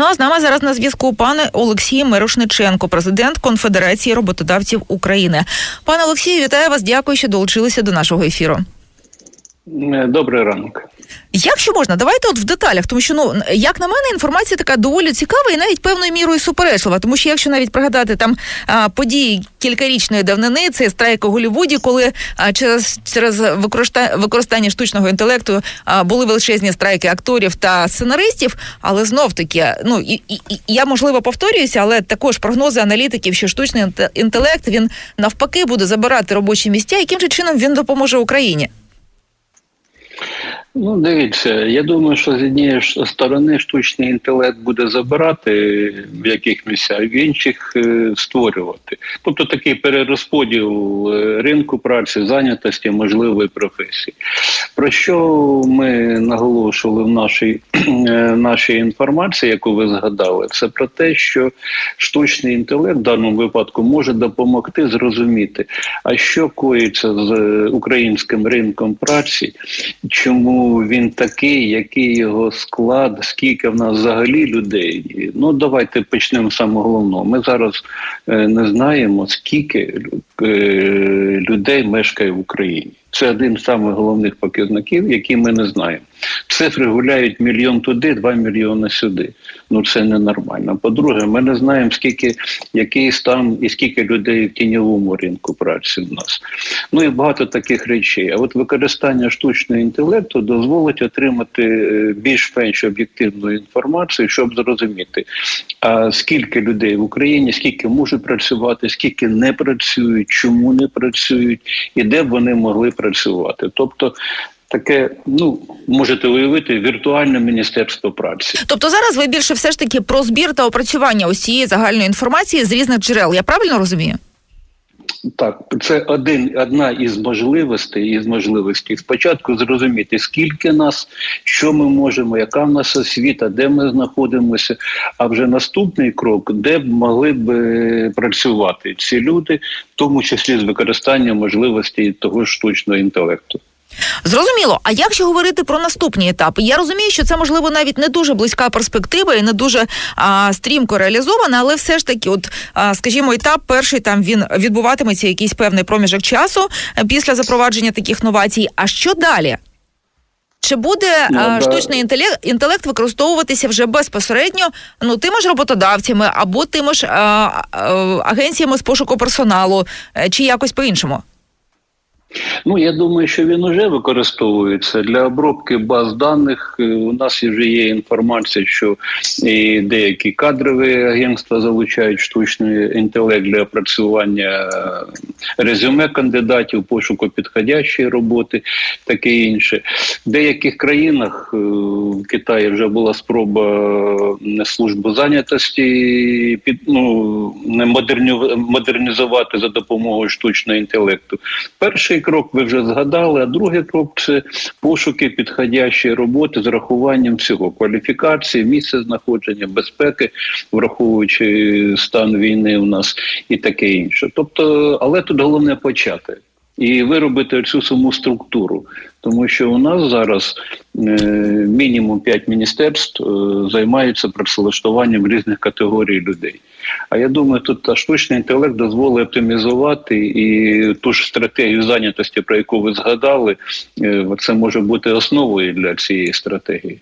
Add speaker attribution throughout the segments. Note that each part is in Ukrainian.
Speaker 1: Ну а з нами зараз на зв'язку пане Олексій Мирошниченко, президент Конфедерації роботодавців України. Пане Олексію, вітаю вас. Дякую, що долучилися до нашого ефіру.
Speaker 2: Е, Добрий ранок.
Speaker 1: Якщо можна, давайте от в деталях, тому що ну як на мене, інформація така доволі цікава і навіть певною мірою суперечлива. Тому що якщо навіть пригадати там події кількарічної давнини, це страйк у Голлівуді, коли через через використа- використання штучного інтелекту були величезні страйки акторів та сценаристів. Але знов таки, ну і, і, і я можливо повторююся, але також прогнози аналітиків, що штучний інте- інтелект він навпаки буде забирати робочі місця. Яким же чином він допоможе Україні?
Speaker 2: Ну, дивіться, я думаю, що з однієї сторони штучний інтелект буде забирати в яких місцях, в інших е, створювати. Тобто такий перерозподіл е, ринку праці, зайнятості, можливої професії. Про що ми наголошували в нашій, е, нашій інформації, яку ви згадали, це про те, що штучний інтелект в даному випадку може допомогти зрозуміти, а що коїться з українським ринком праці, чому він такий, який його склад, скільки в нас взагалі людей. Ну давайте почнемо з самого головного. Ми зараз е, не знаємо, скільки е, людей мешкає в Україні. Це один з самих головних показників, які ми не знаємо. Цифри гуляють мільйон туди, два мільйони сюди. Ну це ненормально. По-друге, ми не знаємо, скільки який стан і скільки людей в тіньовому ринку праці в нас. Ну і багато таких речей. А от використання штучного інтелекту дозволить отримати е, більш-менш об'єктивну інформацію, щоб зрозуміти, а скільки людей в Україні, скільки можуть працювати, скільки не працюють, чому не працюють, і де б вони могли працювати. Тобто. Таке, ну можете уявити, віртуальне міністерство праці.
Speaker 1: Тобто зараз ви більше все ж таки про збір та опрацювання усієї загальної інформації з різних джерел. Я правильно розумію?
Speaker 2: Так, це один одна із можливостей із можливостей. Спочатку зрозуміти, скільки нас, що ми можемо, яка в нас освіта, де ми знаходимося. А вже наступний крок, де б могли б е, працювати ці люди, в тому числі з використанням можливостей того штучного інтелекту.
Speaker 1: Зрозуміло. А як же говорити про наступні етапи? Я розумію, що це можливо навіть не дуже близька перспектива і не дуже а, стрімко реалізована, але все ж таки, от а, скажімо, етап перший там він відбуватиметься якийсь певний проміжок часу е, після запровадження таких новацій. А що далі? Чи буде
Speaker 2: Ну,
Speaker 1: а,
Speaker 2: да.
Speaker 1: штучний інтелект, інтелект використовуватися вже безпосередньо ну тими ж роботодавцями або тими ж а, а, агенціями з пошуку персоналу, е, чи якось по-іншому?
Speaker 2: Ну я думаю, що він вже використовується для обробки баз даних. е, У нас вже є інформація, що і деякі кадрові агентства залучають штучний інтелект для опрацювання е, резюме кандидатів, пошуку підходящої роботи, таке інше. В деяких країнах е, в Китаї вже була спроба службу зайнятості під ну не модернізувати за допомогою штучного інтелекту. Перший крок ви вже згадали, а другий крок це пошуки підходящої роботи з рахуванням всього кваліфікації, місце знаходження, безпеки, враховуючи стан війни у нас і таке інше. Тобто, але тут головне почати. І виробити цю саму структуру, тому що у нас зараз е, мінімум 5 міністерств е, займаються працевлаштуванням різних категорій людей. А я думаю, тут та штучний інтелект дозволить оптимізувати і ту ж стратегію зайнятості, про яку ви згадали, е, це може бути основою для цієї стратегії.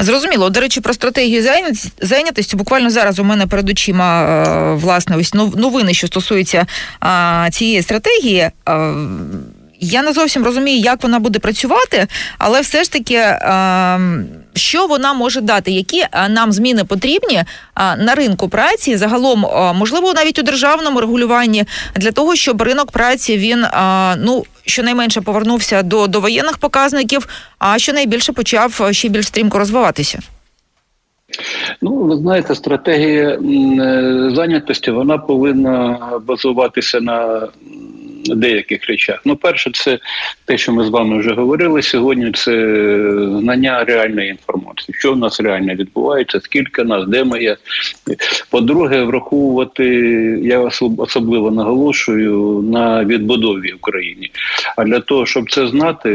Speaker 1: Зрозуміло. До речі, про стратегію зайнятості. Буквально зараз у мене перед очима е, власне ось новини, що стосуються цієї стратегії. Е, Я не зовсім розумію, як вона буде працювати, але все ж таки, е, що вона може дати, які нам зміни потрібні на ринку праці, загалом, можливо, навіть у державному регулюванні, для того, щоб ринок праці він ну щонайменше повернувся до, воєнних показників, а щонайбільше почав ще більш стрімко розвиватися.
Speaker 2: Ну, ви знаєте, стратегія е, зайнятості вона повинна базуватися на, деяких речах. Ну, перше, це те, що ми з вами вже говорили сьогодні. Це знання реальної інформації, що в нас реально відбувається, скільки нас, де ми є. По-друге, враховувати я особливо наголошую на відбудові України. А для того, щоб це знати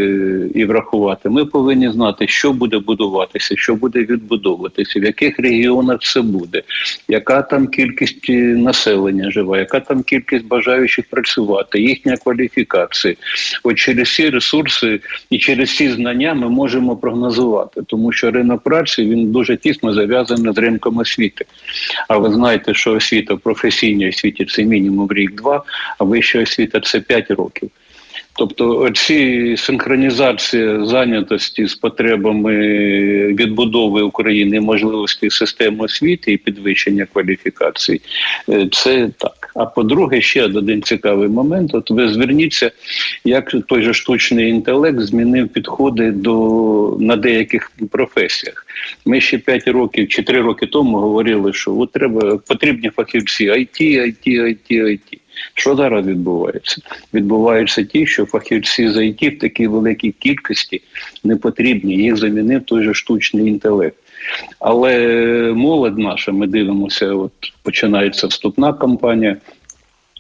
Speaker 2: і врахувати, ми повинні знати, що буде будуватися, що буде відбудовуватися, в яких регіонах це буде, яка там кількість е, населення живе, яка там кількість бажаючих працювати, їхня кваліфікація. От через ці ресурси і через ці знання ми можемо прогнозувати, тому що ринок праці він дуже тісно зав'язаний з ринком освіти. А ви знаєте, що освіта в професійній освіті це мінімум рік-два, а вища освіта це 5 років. Тобто ці синхронізація зайнятості з потребами відбудови України, можливості системи освіти і підвищення кваліфікації, е, це так. А по-друге, ще один цікавий момент. От ви зверніться, як той же штучний інтелект змінив підходи до на деяких професіях. Ми ще 5 років чи 3 роки тому говорили, що от треба потрібні фахівці IT, IT, IT, IT. Що зараз відбувається? Відбуваються ті, що фахівці з IT в такій великій кількості не потрібні. Їх замінив той же штучний інтелект. Але молодь наша, ми дивимося, от починається вступна кампанія.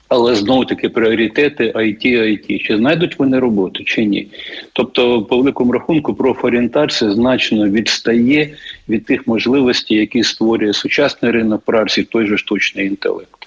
Speaker 2: Але знову таки пріоритети IT, IT. Чи знайдуть вони роботу, чи ні? Тобто, по великому рахунку, профорієнтація значно відстає від тих можливостей, які створює сучасний ринок праці, той же штучний інтелект.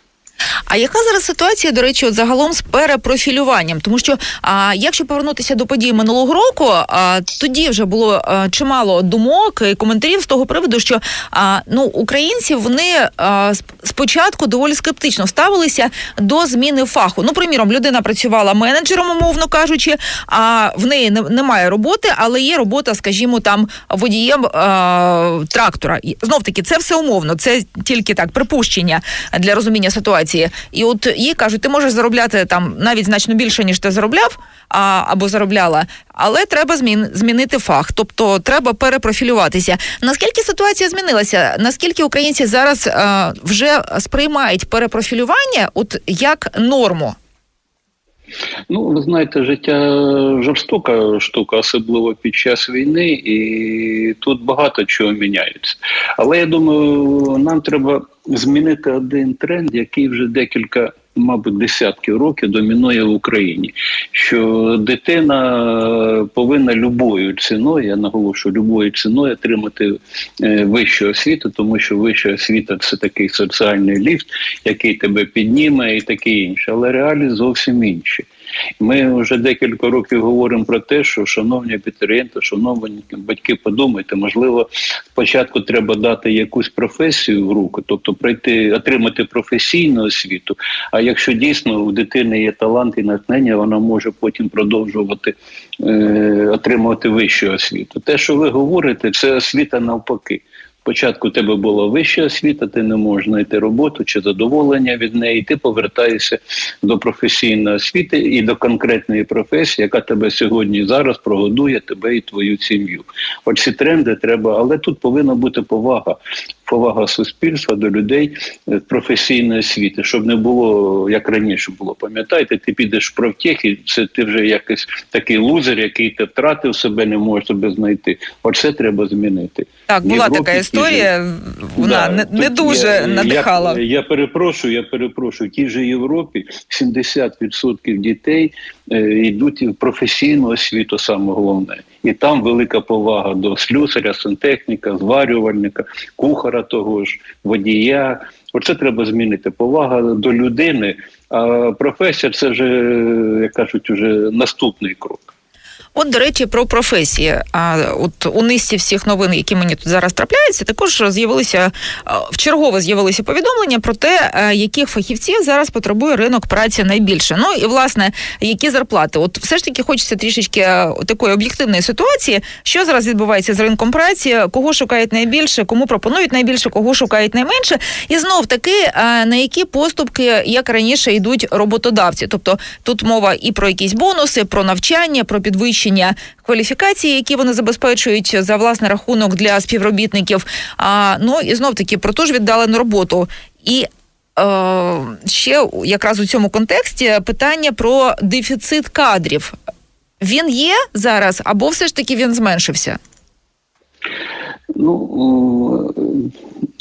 Speaker 1: А яка зараз ситуація, до речі, от загалом з перепрофілюванням? Тому що а, якщо повернутися до подій минулого року, а, тоді вже було а, чимало думок і коментарів з того приводу, що а, ну українці вони а, спочатку доволі скептично ставилися до зміни фаху. Ну, приміром, людина працювала менеджером, умовно кажучи, а в неї не- немає роботи, але є робота, скажімо, там водієм а, трактора. Знов таки, це все умовно, це тільки так припущення для розуміння ситуації. І от їй кажуть, ти можеш заробляти там навіть значно більше, ніж ти заробляв а, або заробляла, але треба змін, змінити фах, тобто треба перепрофілюватися. Наскільки ситуація змінилася? Наскільки українці зараз а, вже сприймають перепрофілювання от як норму?
Speaker 2: Ну, ви знаєте, життя жорстока штука, особливо під час війни, і тут багато чого міняється. Але я думаю, нам треба змінити один тренд, який вже декілька, мабуть, десятків років домінує в Україні. Що дитина повинна любою ціною, я наголошую, любою ціною отримати е, вищу освіту, тому що вища освіта це такий соціальний ліфт, який тебе підніме і таке інше. Але реалії зовсім інші. Ми вже декілька років говоримо про те, що шановні абітурієнти, шановні батьки, подумайте, можливо, спочатку треба дати якусь професію в руки, тобто пройти, отримати професійну освіту. А якщо дійсно у дитини є талант і натхнення, вона може потім продовжувати е, отримувати вищу освіту. Те, що ви говорите, це освіта навпаки. Спочатку тебе була вища освіта, ти не можеш знайти роботу чи задоволення від неї. Ти повертаєшся до професійної освіти і до конкретної професії, яка тебе сьогодні зараз прогодує тебе і твою сім'ю. Оці тренди треба, але тут повинна бути повага. Повага суспільства до людей е, професійної освіти, щоб не було як раніше було. Пам'ятаєте, ти підеш в профтех, і це ти вже якийсь такий лузер, який ти втратив себе, не можеш себе знайти. Оце треба змінити.
Speaker 1: Так, була
Speaker 2: Європі
Speaker 1: така історія, вона
Speaker 2: Да,
Speaker 1: не, не дуже
Speaker 2: я,
Speaker 1: надихала.
Speaker 2: Я, я перепрошую, я перепрошую. В тій же Європі 70% дітей е, йдуть в професійну освіту, саме головне. І там велика повага до слюсаря, сантехніка, зварювальника, кухара того ж, водія. Оце треба змінити. Повага до людини. А професія це вже, як кажуть, уже наступний крок.
Speaker 1: От, до речі, про професії. А от у низці всіх новин, які мені тут зараз трапляються, також з'явилися а, вчергове з'явилися повідомлення про те, яких фахівців зараз потребує ринок праці найбільше. Ну і власне які зарплати. От все ж таки хочеться трішечки такої об'єктивної ситуації, що зараз відбувається з ринком праці, кого шукають найбільше, кому пропонують найбільше, кого шукають найменше, і знов таки на які поступки, як раніше, йдуть роботодавці. Тобто тут мова і про якісь бонуси, про навчання, про підвищення кваліфікації, які вони забезпечують за власний рахунок для співробітників. А ну і знов таки про ту ж віддалену роботу. І е, ще якраз у цьому контексті питання про дефіцит кадрів. Він є зараз, або все ж таки він зменшився?
Speaker 2: Ну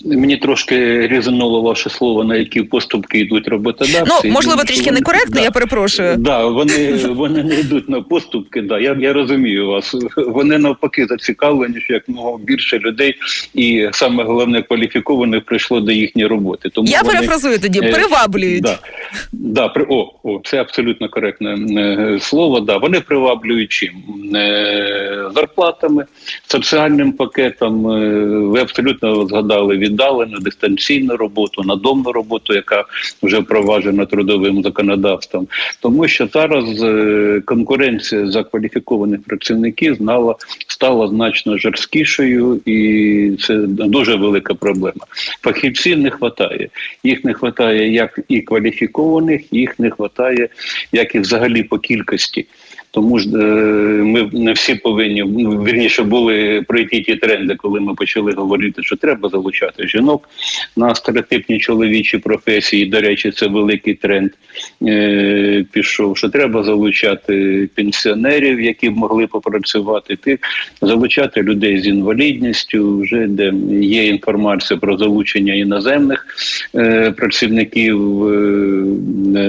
Speaker 2: мені трошки різануло ваше слово, на які поступки йдуть роботодавці.
Speaker 1: Ну, можливо, трішки
Speaker 2: вони-
Speaker 1: некоректно,
Speaker 2: да.
Speaker 1: я перепрошую.
Speaker 2: Да, вони, вони не йдуть на поступки. Да, я, я розумію вас. Вони навпаки зацікавлені, що як мого більше людей, і саме головне кваліфікованих прийшло до їхньої роботи. Тому
Speaker 1: Я
Speaker 2: вони,
Speaker 1: перефразую тоді,
Speaker 2: е,
Speaker 1: приваблюють.
Speaker 2: Да, да, при, о, о, це абсолютно коректне е, слово. Да, вони приваблюють чим? Е, зарплатами, соціальним пакетом. Ви абсолютно згадали віддалену дистанційну роботу, надомну роботу, яка вже впроваджена трудовим законодавством. Тому що зараз е, конкуренція за кваліфікованих працівників знала стала значно жорсткішою, і це дуже велика проблема. Фахівців не вистачає. Їх не вистачає як і кваліфікованих, їх не вистачає як і взагалі по кількості. Тому ж е, ми не всі повинні ну, вірніше були пройти ті тренди, коли ми почали говорити, що треба залучати жінок на стереотипні чоловічі професії. До речі, це великий тренд е, пішов. Що треба залучати пенсіонерів, які б могли попрацювати, тих залучати людей з інвалідністю. Вже де є інформація про залучення іноземних е, працівників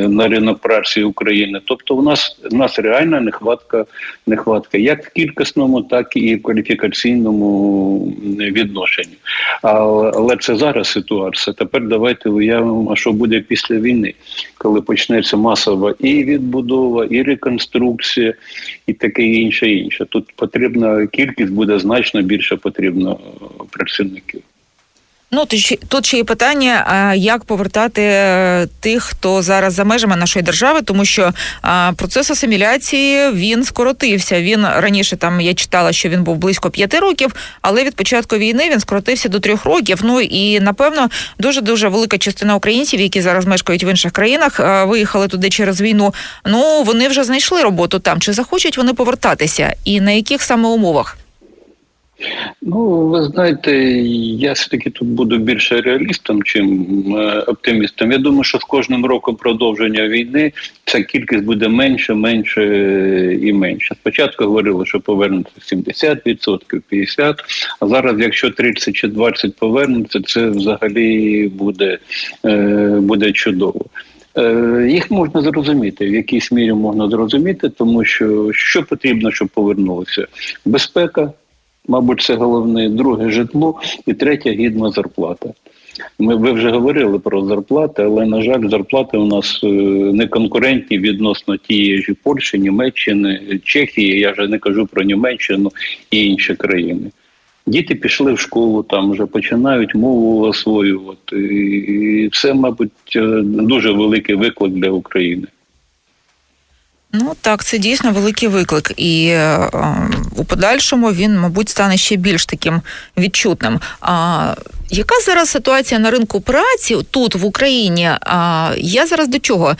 Speaker 2: на ринок праці України. Тобто, у нас у нас реальна нехватка, нехватка як в кількісному, так і в кваліфікаційному відношенні. Але, це зараз ситуація. Тепер давайте уявимо, що буде після війни, коли почнеться масова і відбудова, і реконструкція, і таке інше. інше. Тут потрібна кількість буде значно більше потрібно е, працівників.
Speaker 1: Ну тут ще, є питання, як повертати е, тих, хто зараз за межами нашої держави, тому що процес асиміляції він скоротився. Він раніше там я читала, що він був близько п'яти років, але від початку війни він скоротився до трьох років. Ну і напевно дуже дуже велика частина українців, які зараз мешкають в інших країнах, виїхали туди через війну. Ну вони вже знайшли роботу там. Чи захочуть вони повертатися, і на яких саме умовах?
Speaker 2: Ну, ви знаєте, я все-таки тут буду більше реалістом, чим е, оптимістом. Я думаю, що з кожним роком продовження війни ця кількість буде менше, менше е, і менше. Спочатку говорили, що повернуться 70%, 50%, а зараз, якщо 30 чи 20 повернуться, це взагалі буде, е, буде чудово. Їх можна зрозуміти, в якійсь мірі можна зрозуміти, тому що що потрібно, щоб повернулося? Безпека, мабуть, це головне, друге житло і третє гідна зарплата. Ми ви вже говорили про зарплати, але на жаль, зарплати у нас е, не конкурентні відносно тієї ж Польщі, Німеччини, Чехії. Я вже не кажу про Німеччину і інші країни. Діти пішли в школу, там вже починають мову освоювати. І це, мабуть, е, дуже великий виклик для України.
Speaker 1: Ну так, це дійсно великий виклик, і е, у подальшому він, мабуть, стане ще більш таким відчутним. А яка зараз ситуація на ринку праці тут в Україні? А я зараз до чого?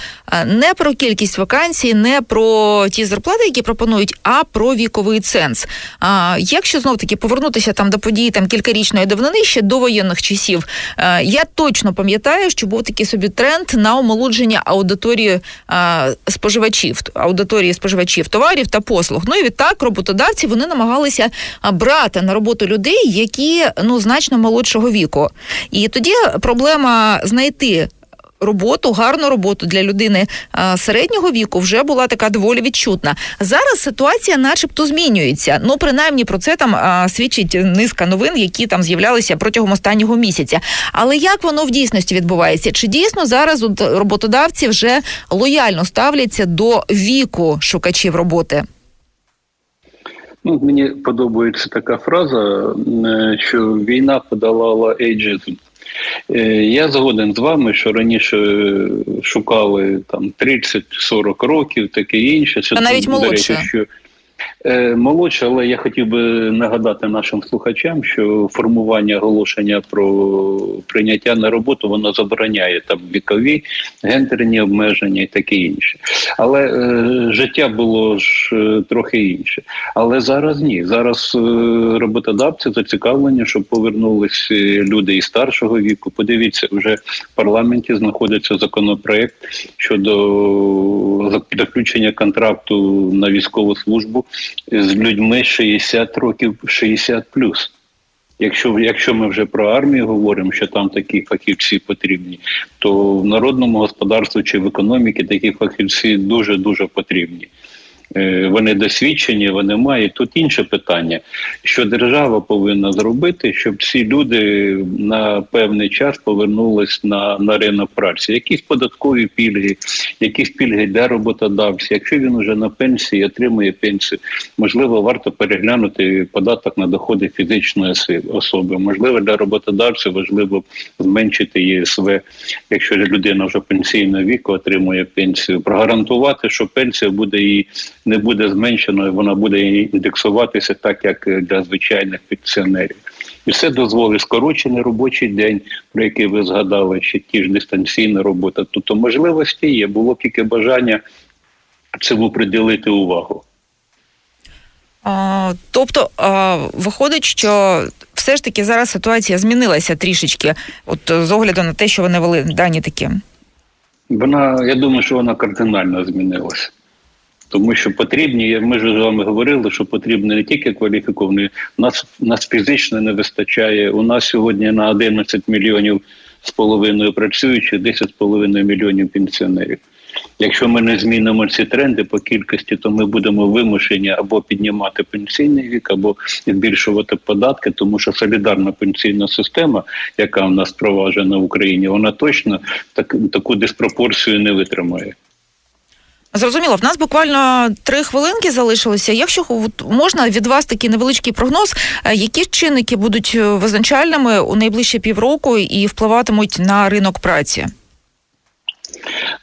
Speaker 1: Не про кількість вакансій, не про ті зарплати, які пропонують, а про віковий ценз. А якщо знов таки повернутися там до подій там кількарічної давнини ще до воєнних часів, я точно пам'ятаю, що був такий собі тренд на омолодження аудиторії споживачів, аудиторії споживачів товарів та послуг. Ну і відтак роботодавці вони намагалися брати на роботу людей, які ну значно молодшого віку. І тоді проблема знайти. Роботу, гарну роботу для людини середнього віку вже була така доволі відчутна. Зараз ситуація, начебто, змінюється. Ну, принаймні, про це там свідчить низка новин, які там з'являлися протягом останнього місяця. Але як воно в дійсності відбувається? Чи дійсно зараз от роботодавці вже лояльно ставляться до віку шукачів роботи?
Speaker 2: Ну, мені подобається така фраза, е, що війна подолала ейджизм. Е, Я згоден з вами, що раніше шукали там 30-40 років, таке інше. Це
Speaker 1: навіть молодше.
Speaker 2: що Е, Молодше, але я хотів би нагадати нашим слухачам, що формування оголошення про прийняття на роботу воно забороняє там вікові, гендерні обмеження і таке інше. Але е, життя було ж е, трохи інше. Але зараз ні. Зараз е, роботодавці зацікавлені, щоб повернулись е, люди і старшого віку. Подивіться, вже в парламенті знаходиться законопроект щодо заключення контракту на військову службу з людьми 60 років 60 плюс. Якщо, якщо ми вже про армію говоримо, що там такі фахівці потрібні, то в народному господарстві чи в економіці такі фахівці дуже дуже потрібні. Е, Вони досвідчені, вони мають. Тут інше питання, що держава повинна зробити, щоб ці люди на певний час повернулись на, на ринок праці. Якісь податкові пільги, якісь пільги для роботодавця. Якщо він вже на пенсії отримує пенсію, можливо, варто переглянути податок на доходи фізичної особи. Можливо, для роботодавця важливо зменшити ЄСВ, якщо людина вже пенсійного віку отримує пенсію, прогарантувати, що пенсія буде і не буде зменшеною, вона буде індексуватися так, як для звичайних пенсіонерів. І це дозволить скорочений робочий день, про який ви згадали, ще ті ж дистанційна робота. Тобто можливості є, було тільки бажання цьому приділити увагу.
Speaker 1: А, тобто, а, виходить, що все ж таки зараз ситуація змінилася трішечки, от е, з огляду на те, що вони вели дані такі.
Speaker 2: Вона, я думаю, що вона кардинально змінилася. Тому що потрібні, ми ж з вами говорили, що потрібні не тільки кваліфіковані, нас, нас фізично не вистачає. У нас сьогодні на 11 мільйонів з половиною працюючих, 10 з половиною мільйонів пенсіонерів. Якщо ми не змінимо ці тренди по кількості, то ми будемо вимушені або піднімати пенсійний вік, або збільшувати податки, тому що солідарна пенсійна система, яка в нас впроваджена в Україні, вона точно так, таку диспропорцію не витримає.
Speaker 1: Зрозуміло, в нас буквально три хвилинки залишилося. Якщо можна від вас такий невеличкий прогноз, е, які чинники будуть е, визначальними у найближчі півроку і впливатимуть на ринок праці?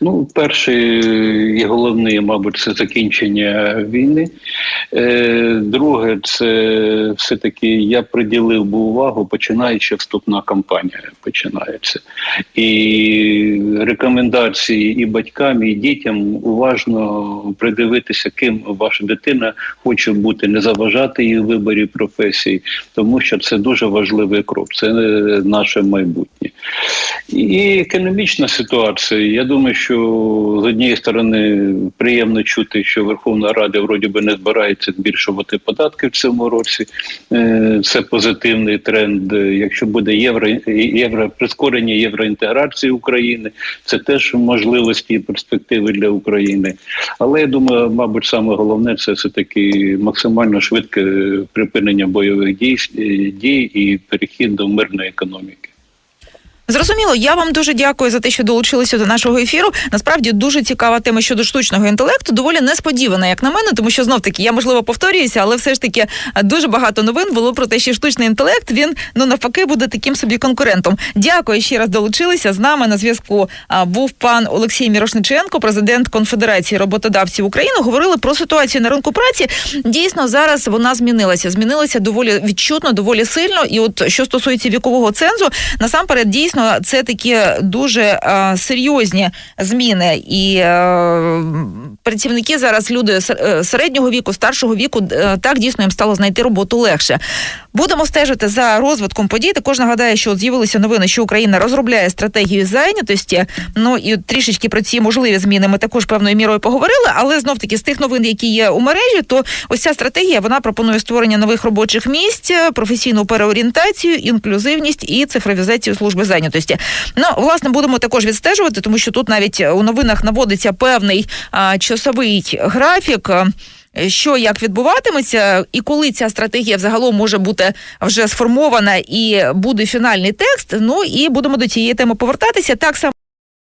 Speaker 2: Ну, перший і головний, мабуть, це закінчення війни. Е, Друге, це все-таки я приділив би увагу, починаючи вступна кампанія починається. І рекомендації і батькам, і дітям уважно придивитися, ким ваша дитина хоче бути, не заважати її виборі професії, тому що це дуже важливий крок, це наше майбутнє. І економічна ситуація. Я думаю, що з однієї сторони приємно чути, що Верховна Рада вроді би не збирається збільшувати податки в цьому році. Е, Це позитивний тренд. Якщо буде євро, євро прискорення євроінтеграції України, це теж можливості і перспективи для України. Але я думаю, мабуть, саме головне це все таки максимально швидке припинення бойових дій, дій і перехід до мирної економіки.
Speaker 1: Зрозуміло, я вам дуже дякую за те, що долучилися до нашого ефіру. Насправді дуже цікава тема щодо штучного інтелекту. Доволі несподівана, як на мене, тому що знов таки я можливо повторююся, але все ж таки е, дуже багато новин було про те, що штучний інтелект він ну навпаки буде таким собі конкурентом. Дякую ще раз долучилися. З нами на зв'язку був пан Олексій Мірошниченко, президент Конфедерації роботодавців України. Говорили про ситуацію на ринку праці. Дійсно, зараз вона змінилася. Змінилася доволі відчутно, доволі сильно. І от що стосується вікового цензу, насамперед дійсно це такі дуже е, серйозні зміни, і е, працівники зараз люди сер- е, середнього віку, старшого віку, е, так дійсно їм стало знайти роботу легше. Будемо стежити за розвитком подій. Також нагадаю, що от з'явилися новини, що Україна розробляє стратегію зайнятості. Ну і трішечки про ці можливі зміни ми також певною мірою поговорили. Але знов таки з тих новин, які є у мережі, то ось ця стратегія вона пропонує створення нових робочих місць, професійну переорієнтацію, інклюзивність і цифровізацію служби зайнятості. Ну власне будемо також відстежувати, тому що тут навіть у новинах наводиться певний а, часовий графік. Що як відбуватиметься, і коли ця стратегія взагалом може бути вже сформована і буде фінальний текст. Ну і будемо до цієї теми повертатися так само.